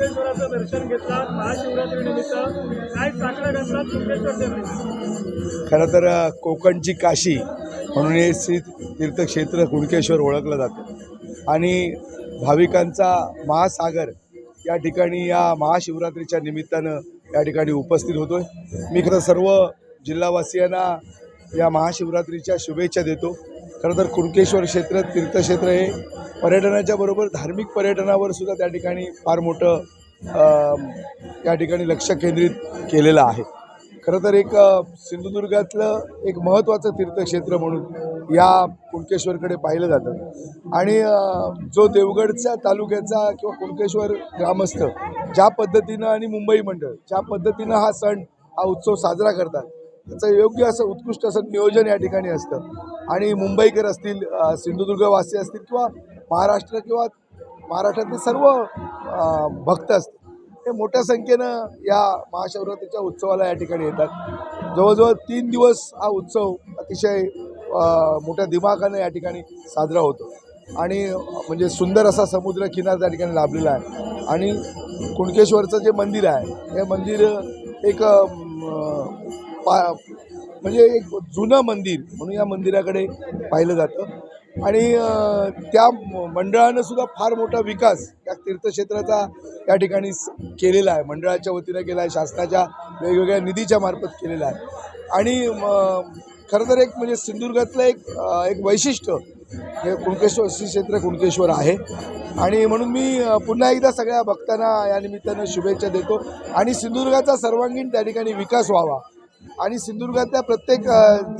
वतीनं दर्शन घेतलं महाशिवरात्रीनिमित्त काय साकडं घातलात कुंकेश्वर खरं तर कोकणची काशी म्हणून हे श्री तीर्थक्षेत्र कुणकेश्वर ओळखलं जातं. आणि भाविकांचा महासागर या ठिकाणी या महाशिवरात्रीच्या निमित्तानं या ठिकाणी उपस्थित होतो आहे मी खरं सर्व जिल्हावासियांना या महाशिवरात्रीच्या शुभेच्छा देतो. खरं तर कुणकेश्वर क्षेत्र तीर्थक्षेत्र हे पर्यटनाच्या बरोबर धार्मिक पर्यटनावर सुद्धा त्या ठिकाणी फार मोठं त्या ठिकाणी लक्ष केंद्रित केलेलं आहे. खरं तर एक सिंधुदुर्गातलं एक महत्त्वाचं तीर्थक्षेत्र म्हणून या कुणकेश्वरकडे पाहिलं जातं. आणि जो देवगडच्या तालुक्याचा किंवा कुणकेश्वर ग्रामस्थ ज्या पद्धतीनं आणि मुंबई मंडळ ज्या पद्धतीनं हा सण हा उत्सव साजरा करतात त्याचं योग्य असं उत्कृष्ट असं नियोजन या ठिकाणी असतं. आणि मुंबईकर असतील सिंधुदुर्गवासी असतील किंवा महाराष्ट्र किंवा महाराष्ट्रातले सर्व भक्त असतील हे मोठ्या संख्येनं या महाशिवरात्रीच्या उत्सवाला या ठिकाणी येतात. जवळजवळ तीन दिवस हा उत्सव अतिशय मोठ्या दिमाखानं या ठिकाणी साजरा होतो. आणि म्हणजे सुंदर असा समुद्र किनार त्या ठिकाणी लाभलेला आहे. आणि कुणकेश्वरचं जे मंदिर आहे हे मंदिर एक पा म्हणजे एक जुनं मंदिर म्हणून या मंदिराकडे पाहिलं जातं. आणि त्या मंडळानं सुद्धा फार मोठा विकास या तीर्थक्षेत्राचा या ठिकाणी स- केलेला आहे. मंडळाच्या वतीनं केला आहे शासनाच्या वेगवेगळ्या निधीच्या मार्फत केलेला आहे. आणि खरं तर एक म्हणजे सिंधुदुर्गातलं एक एक वैशिष्ट्य हे कुणकेश्वर श्री क्षेत्र कुणकेश्वर आहे. आणि म्हणून मी पुन्हा एकदा सगळ्या भक्तांना या निमित्तानं शुभेच्छा देतो. आणि सिंधुदुर्गाचा सर्वांगीण त्या ठिकाणी विकास व्हावा. आणि सिंधुदुर्गातल्या प्रत्येक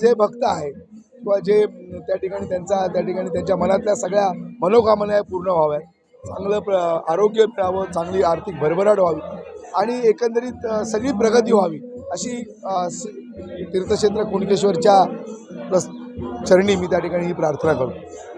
जे भक्त आहे किंवा जे त्या ठिकाणी त्यांचा त्या ठिकाणी त्यांच्या मनातल्या सगळ्या मनोकामना पूर्ण व्हाव्यात. चांगलं प्र आरोग्य मिळावं चांगली आर्थिक भरभराट व्हावी आणि एकंदरीत सगळी प्रगती व्हावी अशी तीर्थक्षेत्र कुणकेश्वरच्या प्रस चरणी मी त्या ठिकाणी ही प्रार्थना करतो.